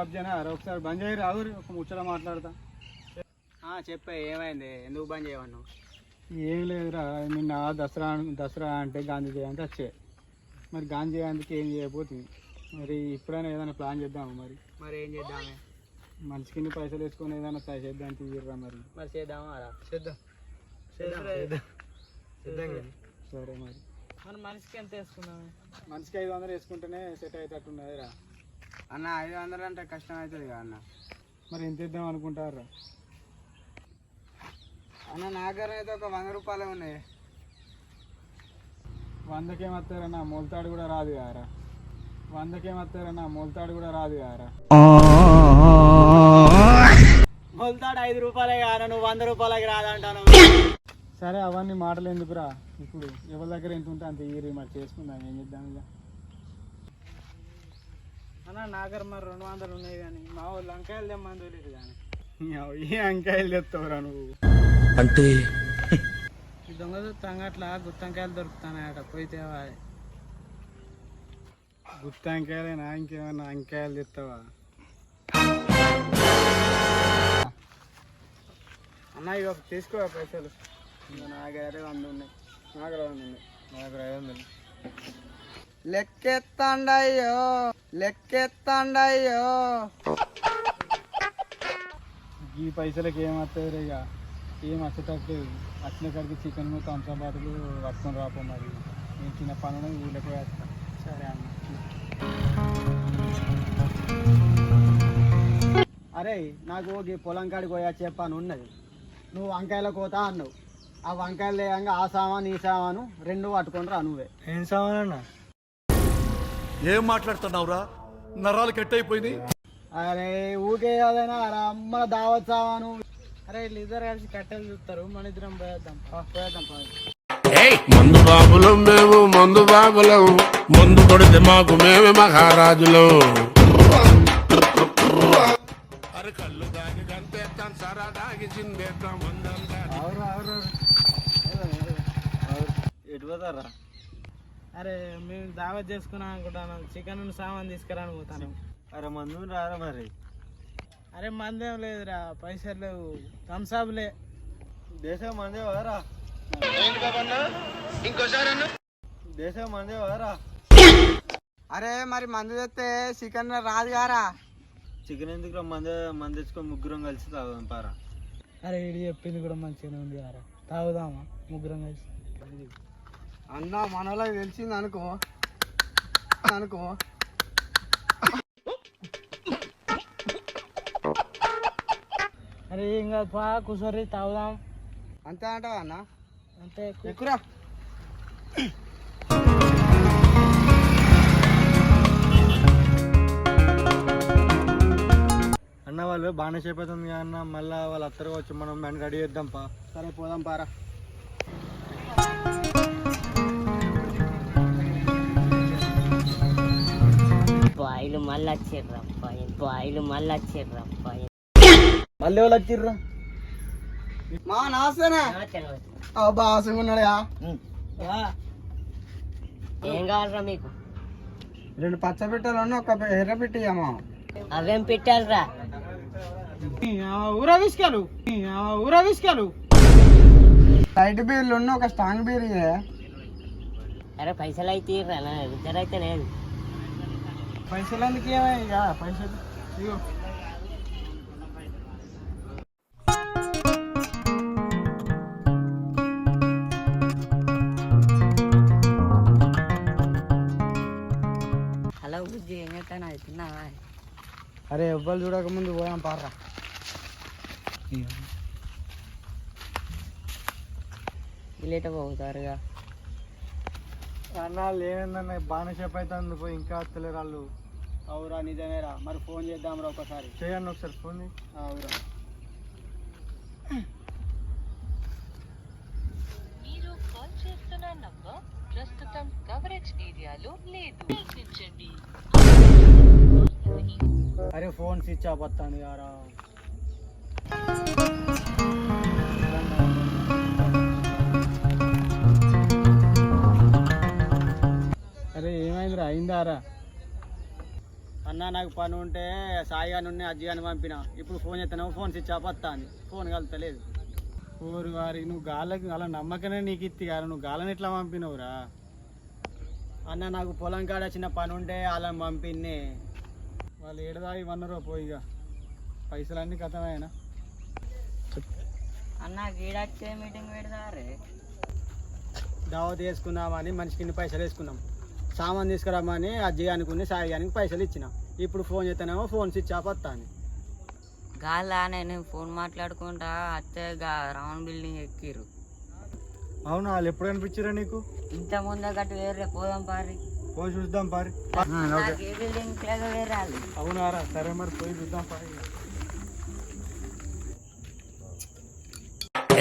పబ్జీనా అరే ఒకసారి బంద్ చేయరు ఆగురు ఒక ముచ్చట మాట్లాడతా. చెప్పే ఏమైంది? ఎందుకు బంద్ చేయమన్నావు? ఏం లేదురా నిన్న దసరా దసరా అంటే గాంధీ జయంతి వచ్చే. మరి గాంధీ జయంతికి ఏం చేయబోతుంది? మరి ఇప్పుడైనా ఏదైనా ప్లాన్ చేద్దాము మరి? మరి ఏం చేద్దామే? మనిషికి ఇన్ని పైసలు వేసుకొని ఏదైనా ట్రై చేద్దాం తీయరా మరి. మరి చేద్దామా రా? చేద్దాం. సరే మరి. మన మనిషికి ఎంత వేసుకున్నామే మనిషికి ఐదు వందలు వేసుకుంటేనే సెట్ అయ్యేటట్టున్నది రా అన్న ఐదు వందలు అంటే కష్టం అవుతుంది కదా అన్న. మరి ఎంత ఇద్దాం అనుకుంటారా? అన్న నా దగ్గర అయితే ఒక వంద రూపాయలే ఉన్నాయి. వందకేమత్తారన్నా మొలతాడు కూడా రాదు కారా వందకేమత్తారన్నా మొలతాడు కూడా రాదు కారా మొలతాడు ఐదు రూపాయలే కాదు నువ్వు వంద రూపాయలకి రాదంటాను. సరే అవన్నీ మాటలు ఎందుకురా? ఇప్పుడు ఎవరి దగ్గర ఎంత ఉంటే అంత ఇయ్యి మరి చేసుకుందాం ఏం చేద్దాం ఇక? అన్న నా దగ్గర మరి రెండు వందలు ఉన్నాయి కానీ మా వాళ్ళు వంకాయలు తెమ్మని తెలియదు కానీ. ఏ అంకాయలు తెస్తావురా నువ్వు? అంటే ఈ దొంగ తంగట్ల గుత్తంకాయలు దొరుకుతాయట పోయి తేవాలి గుత్త అంకాయలేనా ఇంకేమన్నా అంకాయలు తెస్తావా అన్న ఇక తీసుకో పైసలు. ఇక నా దగ్గర వంద ఉన్నాయి. నా దగ్గర వంద ఉన్నాయి. నా దగ్గర ఐదు వందలు. లెక్కెత్తండయ్యో లెక్కెత్తండయ్యో. ఈ పైసలకి ఏం వస్తుంది ఇక ఏం వచ్చేటట్టు? వచ్చిన కాడికి చికెన్ థమ్సప్ బాటిల్ పట్టుకొని రాపో మరి. నేను చిన్న పనులు ఊళ్ళకి వేస్తా సరే అన్న. అరే నాకు ఈ పొలం కాడికి పోయా చెప్పాను ఉన్నది. నువ్వు వంకాయల కోత అన్నావు. ఆ వంకాయలు లేయంగా ఆ సామాను ఈ సామాను రెండు పట్టుకొని రా నువ్వే. ఏం సామాన్ ఏం మాట్లాడుతున్నావురా? నరాలు కట్ అయిపోయింది అరే ఊకే అదైనా రా అమ్మ దావత్ సామాను. అరే ఇద్దరు కలిసి కట్టెలు చూస్తారు. మన ఇద్దరం పోయేద్దాం పోయేద్దాం. మందు బాబులం మేము మందు బాబులం. మందు కొడితే మాకు మేమే మహారాజులం. అరే కళ్ళు దాగి గంతేస్తాం సరా దాగి చిందేస్తాం అవురు ఎటు పోతారా? అరే మేము దావత్ చేసుకున్నాం అనుకుంటాను. చికెన్ సామాన్ తీసుకురాని పోతాను. అరే మందు రారా మరి? అరే మందేం లేదురా. పైసలు లేవు. థమ్సాబ్లే దేశం మందే వారా? దేశం మందే వారా? అరే మరి మందు తెస్తే చికెన్ రాదు గారా చికెన్ ఎందుకు మందే మంది తెచ్చుకొని ముగ్గురం కలిసి తాగుదాం పారా? అరే ఇది చెప్పింది కూడా మంచిగానే ఉంది గారా తాగుదామా? ముగ్గురం కలిసి. అన్న మనలోకి తెలిసింది అనుకో. అనుకో. అరే కాదు పా కూర్చోరి తాగుదాం. అంతే అంటావా అన్న? అంతే ఎక్కురా. అన్న వాళ్ళు బాగానే చెప్పేస్తుంది అన్న. మళ్ళీ వాళ్ళు అత్తరు వచ్చి మనం దాన్ని రెడీ చేద్దాం పా. సరే పోదాం పారా. బాయిలు మళ్ళీ వచ్చిర్రప్ప బాయిలు మళ్ళీ వచ్చిర్రప్ప మళ్ళీ వాళ్ళు వచ్చిర్రు మా నాసేనా బాగా ఉన్నాడా ఏం కావాలరా మీకు? రెండు పచ్చ పెట్టాలన్నా ఒక ఎర్ర పెట్టియమ్మా అవేం పెట్టాలరా? ఊరా విసుకాలు. ఊరా విసుకాలు. లైట్ బీర్లు ఉన్న ఒక స్ట్రాంగ్ బీర్. అరే పైసలు అయితే నా ఇద్దరైతే లేదు. పైసలు ఎందుకు ఏమయ్యా పైసలు ఇగో. హలో బుజ్జి ఏం చేస్తాను అది తిన్నావా? అరే ఎవ్వరు చూడక ముందు పోయాం పారా ఇల్లేట పోతారుగా? అన్నా లేదన్న బాగానే చెప్పు అవుతుంది పోయి ఇంకా వస్తలేరు వాళ్ళు. అవురా నిజమేరా మరి ఫోన్ చేద్దాంరా ఒకసారి. చేయండి ఒకసారి ఫోన్. అవురా. మీరు కాల్ చేస్తున్న నంబర్ ప్రస్తుతం కవరేజ్ ఏరియాలో లేదు. ప్రయత్నించండి అరే ఫోన్ స్విచ్ ఆఫ్ వస్తుంది కారా అరే ఏమైందిరా? అయిందారా? అన్న నాకు పని ఉంటే సాయి గాని ఉండి అజ్జి గాని పంపిన. ఇప్పుడు ఫోన్ చేస్తాను ఫోన్ స్విచ్ వస్తా అని ఫోన్ కలుతలేదు ఊరి వారి నువ్వు గాలకి అలా నమ్మకనే నీకు ఇత్తి కానీ నువ్వు గాలని ఎట్లా పంపినవురా? అన్న నాకు పొలం కాడ చిన్న పని ఉంటే వాళ్ళని పంపిన్నే. వాళ్ళు ఏడదా ఇవన్నరో పోయిగా పైసలన్నీ కథమేనా? అన్న గీడొచ్చే మీటింగ్ పెడతారే? దావత్ వేసుకుందామని మనిషికి ఇన్ని పైసలు వేసుకున్నాం. సామాన్ తీసుకురామని అజ్జి అనుకుని సాయి గానికి పైసలు ఇచ్చిన. ఇప్పుడు ఫోన్ చేస్తానేమో ఫోన్ స్విచ్ ఆఫ్ వస్తా అని గాలా నేను ఫోన్ మాట్లాడుకుంటా అత్తే రౌండ్ బిల్డింగ్ ఎక్కిరు అవునా వాళ్ళు ఎప్పుడు కనిపించారా నీకు? ఇంత ముందు గట్టు వేరే పోదాం పారి. పోయి చూద్దాం పారి. ఏ బిల్డింగ్ లాగా వేరే వాళ్ళు అవునారా సరే మరి పోయి చూద్దాం పారి.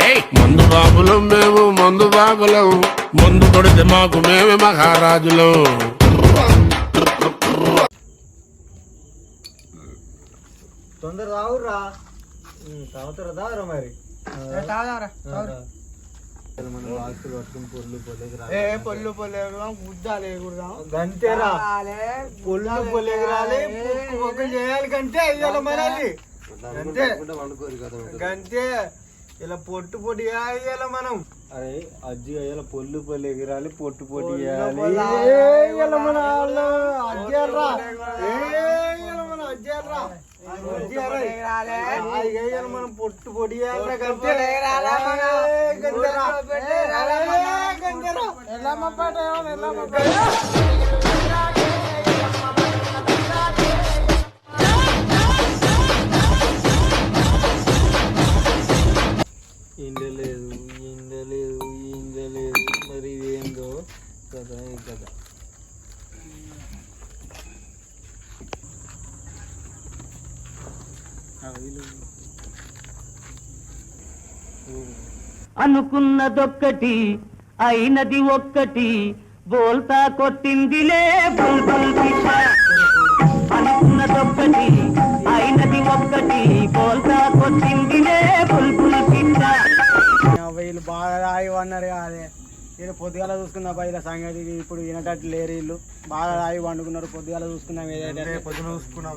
ఏయ్! మందు బాబులం మేము మందు బాబులం మందు కొడితే మాకు మేమే మహారాజులం. తొందర రావురా తాగుతారా? మరి. ఏ పొల్లు గుద్దాలి గంతేరా చేయాలి గంతే ఇవాళ మనది గంతే గంతే ఇలా పొట్టు పొట్టి ఇవాళ మనం. అరే అజ్జి అయ్యాల పొల్లు పొల్లు ఎగిరాలి పొట్టు పొట్టి ఇవాళ మన అజ్జారా మన అజ్జారా మనం పొట్టు పొడి ఇండలేదు అనుకున్నదొక్కటి అయినది ఒక్కటి బోల్తా కొట్టిందిలే బుల్బుల్ పిట్ట అనుకున్నదొక్కటి అయినది ఒక్కటి బోల్తా కొట్టిందిలే బుల్బుల్ పిట్ట వీళ్ళు బాగా రాయవన్నారు కాదే. వీళ్ళు పొద్దుగాల చూసుకున్న బయట సంగతి ఇది ఇప్పుడు వినటట్టు లేరు వీళ్ళు. బాగా రాయి వండుకున్నారు పొద్దుగాల చూసుకున్నాం ఏదైతే పొద్దున చూసుకున్నాం